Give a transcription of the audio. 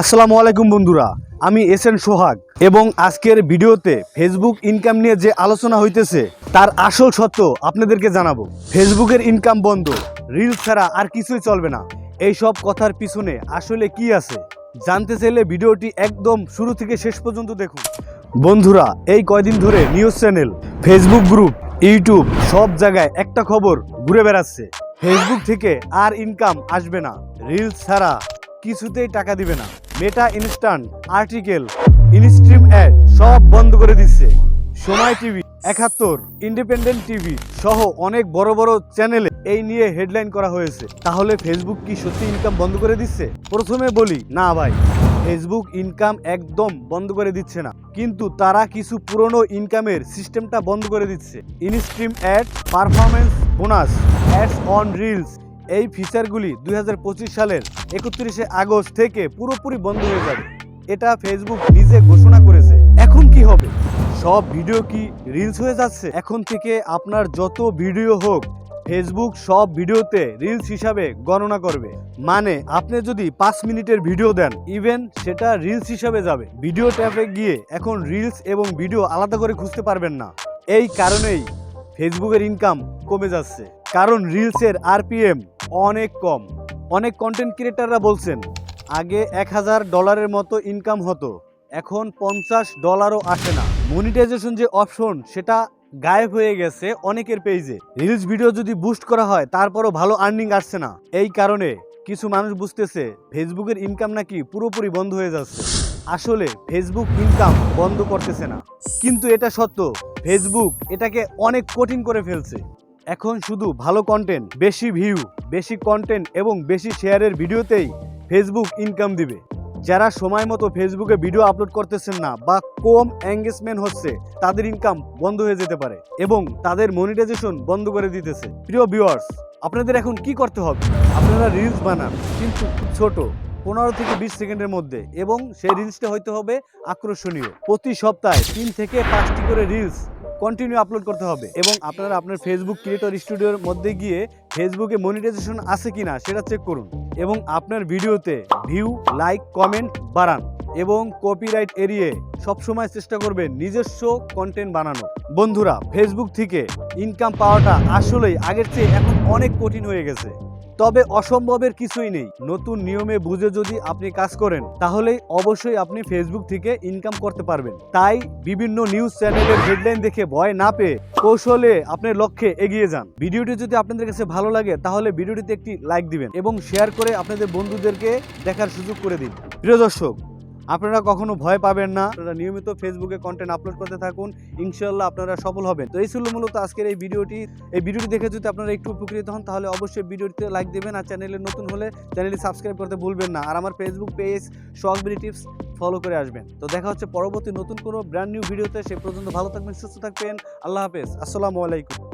আসসালামু আলাইকুম বন্ধুরা, আমি এস এন সোহাগ এবং আজকের ভিডিওতে ফেসবুক ইনকাম নিয়ে যে আলোচনা হইতেছে, তার আসল সত্য আপনাদেরকে জানাব। ফেসবুকের ইনকাম বন্ধ রিলস ছাড়া আর কিছুই চলবে না। এই সব কথার পিছনে আসলে কি আছে, জানতে চাইলে ভিডিওটি একদম শুরু থেকে শেষ পর্যন্ত দেখুন। বন্ধুরা, এই কয়দিন ধরে news channel Facebook group YouTube সব জায়গায় একটা খবর ঘুরে বেড়াচ্ছে। ফেসবুক থেকে আর ইনকাম আসবে না। রিলস ছাড়া কিছুতেই টাকা দিবে না। Meta instant article in stream ad সব বন্ধ করে দিচ্ছে সময় টিভি, একাত্তর ইন্ডিপেন্ডেন্ট টিভি সহ অনেক বড় বড় চ্যানেলে এই নিয়ে হেডলাইন করা হয়েছে। তাহলে ফেসবুক কি সত্যি ইনকাম বন্ধ করে দিচ্ছে? প্রথমে বলি, না ভাই ফেসবুক ইনকাম একদম বন্ধ করে দিচ্ছে না। কিন্তু তারা কিছু পুরনো ইনকামের সিস্টেমটা বন্ধ করে দিচ্ছে। In stream ad performance bonus ads on reels এই ফিচারগুলি দুই হাজার পঁচিশ সালের একত্রিশে আগস্ট থেকে পুরোপুরি বন্ধ হয়ে যাবে। এটা ফেসবুক নিজে ঘোষণা করেছে। এখন কি হবে? সব ভিডিও কি রিলস হয়ে যাচ্ছে? এখন থেকে আপনার যত ভিডিও হোক ফেসবুক সব ভিডিওতে রিলস হিসাবে গণনা করবে। মানে আপনি যদি পাঁচ মিনিটের ভিডিও দেন ইভেন সেটা রিলস হিসাবে যাবে। ভিডিও ট্যাবে গিয়ে এখন রিলস এবং ভিডিও আলাদা করে খুঁজতে পারবেন না। এই কারণেই ফেসবুকের ইনকাম কমে যাচ্ছে। কারণ রিলসের আরপিএম অনেক কম। অনেক কন্টেন্ট ক্রিয়েটাররা বলছেন, আগে এক হাজার ডলারের মতো ইনকাম হতো, এখন পঞ্চাশ ডলারও আসে না। মনিটাইজেশন যে অপশন সেটা গায়েব হয়ে গেছে অনেকের পেজে রিলস ভিডিও যদি বুস্ট করা হয়, তারপরও ভালো আর্নিং আসছে না। এই কারণে কিছু মানুষ বুঝতেছে ফেসবুকের ইনকাম নাকি পুরোপুরি বন্ধ হয়ে যাচ্ছে। আসলে ফেসবুক ইনকাম বন্ধ করতেছে না। কিন্তু এটা সত্য ফেসবুক এটাকে অনেক কঠিন করে ফেলছে। এখন শুধু ভালো কন্টেন্ট বেশি ভিউ বেশি কন্টেন্ট এবং বেশি শেয়ারের ভিডিওতেই ফেসবুক ইনকাম দিবে। যারা সময় মতো ফেসবুকে ভিডিও আপলোড করতেছেন না বা কম এঙ্গেজমেন্ট হচ্ছে, তাদের ইনকাম বন্ধ হয়ে যেতে পারে এবং তাদের মনিটাইজেশন বন্ধ করে দিতেছে। প্রিয় ভিউয়ার্স আপনাদের এখন কি করতে হবে? আপনারা রিলস বানান, কিন্তু ছোট, পনেরো থেকে বিশ সেকেন্ডের মধ্যে এবং সেই রিলসটা হইতে হবে আকর্ষণীয়। প্রতি সপ্তাহে তিন থেকে পাঁচটি করে রিলস কন্টিনিউ আপলোড করতে হবে। এবং আপনারা আপনার ফেসবুক ক্রিয়েটর স্টুডিওর মধ্যে গিয়ে ফেসবুকে মনিটাইজেশন আছে কিনা সেটা চেক করুন। এবং আপনার ভিডিওতে ভিউ লাইক কমেন্ট বাড়ান এবং কপিরাইট এড়িয়ে সবসময় চেষ্টা করবেন নিজস্ব কন্টেন্ট বানানো বন্ধুরা ফেসবুক থেকে ইনকাম পাওয়াটা আসলেই আগের চেয়ে এখন অনেক কঠিন হয়ে গেছে। তবে অসম্ভবের কিছুই নেই। নতুন নিয়মে বুঝে যদি আপনি কাজ করেন, তাহলে অবশ্যই আপনি ফেসবুক থেকে ইনকাম করতে পারবেন। তাই বিভিন্ন নিউজ চ্যানেলের হেডলাইন দেখে ভয় না পেয়ে কৌশলে আপনার লক্ষ্যে এগিয়ে যান। ভিডিওটি যদি আপনাদের কাছে ভালো লাগে, তাহলে ভিডিওটিতে একটি লাইক দিবেন এবং শেয়ার করে আপনাদের বন্ধুদেরকে দেখার সুযোগ করে দিন। প্রিয় দর্শক আপনারা কখনো ভয় পাবেন না। আপনারা নিয়মিত ফেসবুকে কন্টেন্ট আপলোড করতে থাকুন। ইনশাল্লাহ আপনারা সফল হবেন। তো এই ছিল মূলত আজকের এই ভিডিওটি। এই ভিডিওটি দেখে যদি আপনারা একটু উপকৃত হন, তাহলে অবশ্যই ভিডিওটিতে লাইক দেবেন আর চ্যানেলে নতুন হলে চ্যানেলটি সাবস্ক্রাইব করতে ভুলবেন না। আর আমার ফেসবুক পেজ শখবিরি টিপস ফলো করে আসবেন। তো দেখা হচ্ছে পরবর্তী নতুন কোনো ব্র্যান্ড নিউ ভিডিওতে সে পর্যন্ত ভালো থাকবেন, সুস্থ থাকবেন। আল্লাহ হাফেজ। আসসালামু আলাইকুম।